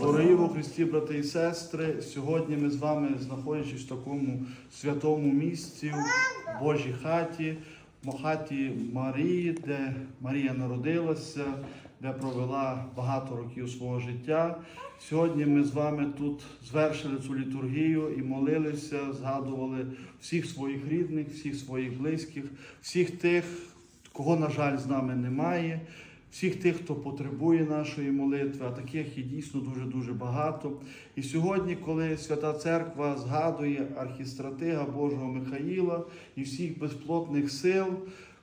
Дорогі во Христі, брати і сестри, сьогодні ми з вами, знаходячись в такому святому місці, в Божій хаті, в хаті Марії, де Марія народилася, де провела багато років свого життя. Сьогодні ми з вами тут звершили цю літургію і молилися, згадували всіх своїх рідних, всіх своїх близьких, всіх тих, кого, на жаль, з нами немає всіх тих, хто потребує нашої молитви, а таких є дійсно дуже-дуже багато. І сьогодні, коли Свята Церква згадує архістратига Божого Михаїла і всіх безплотних сил,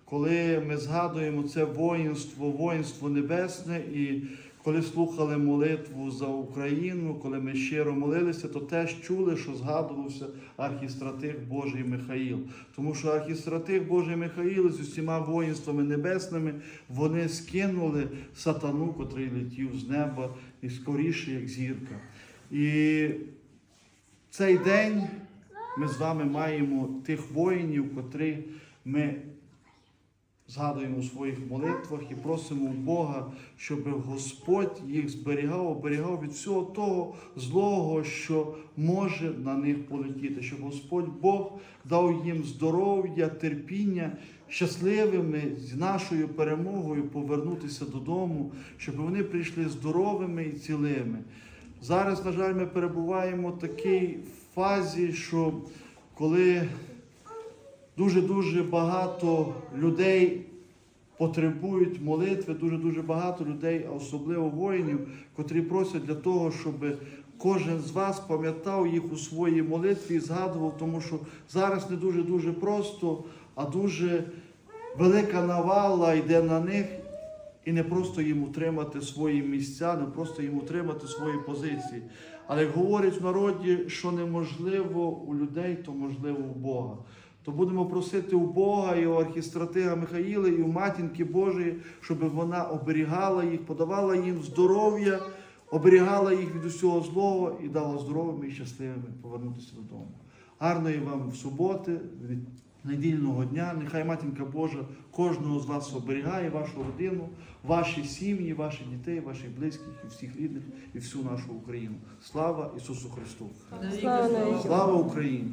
коли ми згадуємо це воїнство, воїнство небесне, і коли слухали молитву за Україну, коли ми щиро молилися, то теж чули, що згадувався архістратиг Божий Михаїл. Тому що архістратиг Божий Михаїл з усіма воїнствами небесними вони скинули сатану, котрий летів з неба і скоріше, як зірка. І цей день ми з вами маємо тих воїнів, котрі ми згадуємо у своїх молитвах і просимо Бога, щоб Господь їх зберігав, оберігав від всього того злого, що може на них полетіти, щоб Господь Бог дав їм здоров'я, терпіння, щасливими з нашою перемогою повернутися додому, щоб вони прийшли здоровими і цілими. Зараз, на жаль, ми перебуваємо в такій фазі, що коли дуже-дуже багато людей потребують молитви, дуже-дуже багато людей, а особливо воїнів, котрі просять для того, щоб кожен з вас пам'ятав їх у своїй молитві і згадував, тому що зараз не дуже-дуже просто, а дуже велика навала йде на них. І не просто їм утримати свої місця, не просто їм утримати свої позиції. Але як говорять в народі, що неможливо у людей, то можливо у Бога. То будемо просити у Бога і у архістратига Михаїла, і у матінки Божої, щоб вона оберігала їх, подавала їм здоров'я, оберігала їх від усього злого і дала здоровими і щасливими повернутися додому. Гарної вам суботи, від недільного дня. Нехай матінка Божа кожного з вас оберігає, вашу родину, ваші сім'ї, ваших дітей, ваших близьких і всіх рідних і всю нашу Україну. Слава Ісусу Христу! Слава. Слава Україні!